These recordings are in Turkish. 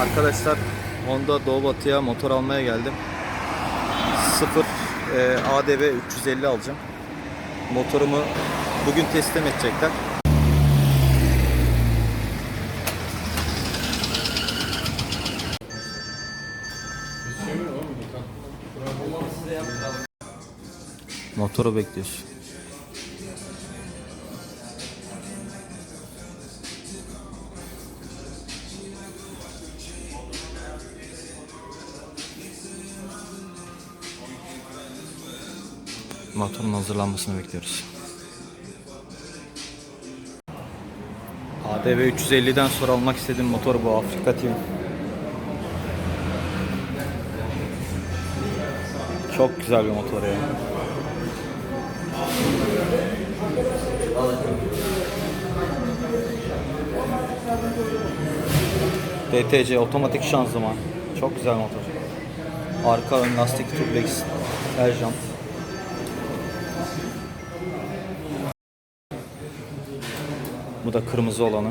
Arkadaşlar Honda Doğu Batı'ya motor almaya geldim. 0 e, ADV 350 alacağım. Motorumu bugün teslim edecekler. Motoru bekliyoruz. Motorun hazırlanmasını bekliyoruz. ADV 350'den sonra almak istediğim motor bu Afrika TV. Çok güzel bir motor ya. DTC otomatik şanzıman. Çok güzel motor. Arka ön lastik tublex. Her. Bu da kırmızı olanı.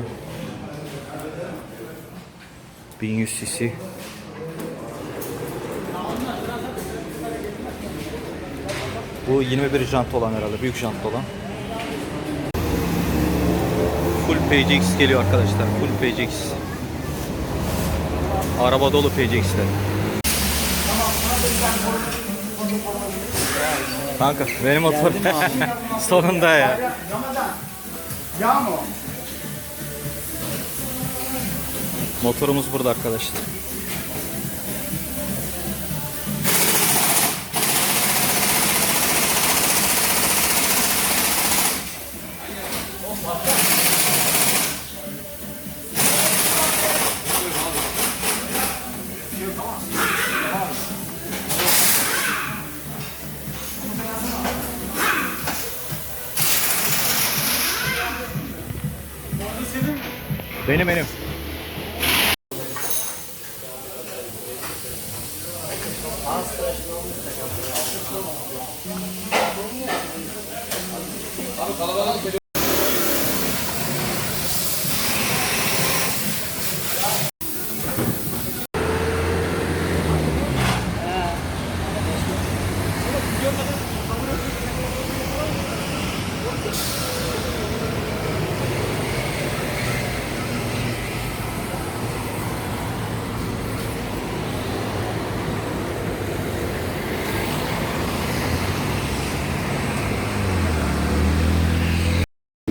1100 cc. Bu 21 jant olan herhalde. Büyük jant olan. Full PCX geliyor arkadaşlar. Full PCX. Araba dolu PCX'ler. Kanka benim motor sonunda ya. Yağ mı? Motorumuz burada arkadaşlar. Benim benim.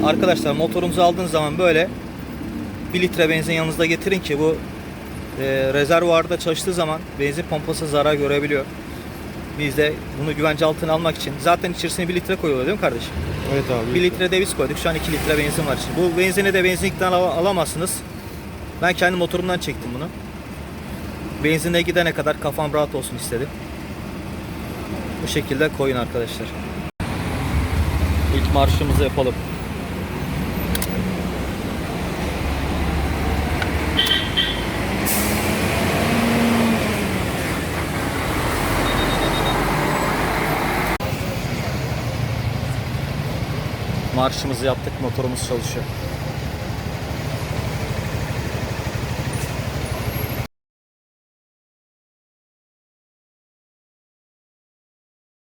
Arkadaşlar motorunuzu aldığınız zaman böyle 1 litre benzin yanınızda getirin ki bu e, rezervuarda çalıştığı zaman benzin pompası zarar görebiliyor. Biz de bunu güvence altına almak için zaten içerisine 1 litre koyuyorlar değil mi kardeşim? Evet abi. 1 litre de biz koyduk. Şu an 2 litre benzin var için. Bu benzini de benzinlikten al- alamazsınız. Ben kendi motorumdan çektim bunu. Benzine gidene kadar kafam rahat olsun istedim. Bu şekilde koyun arkadaşlar. İlk marşımızı yapalım. Marşımızı yaptık, motorumuz çalışıyor.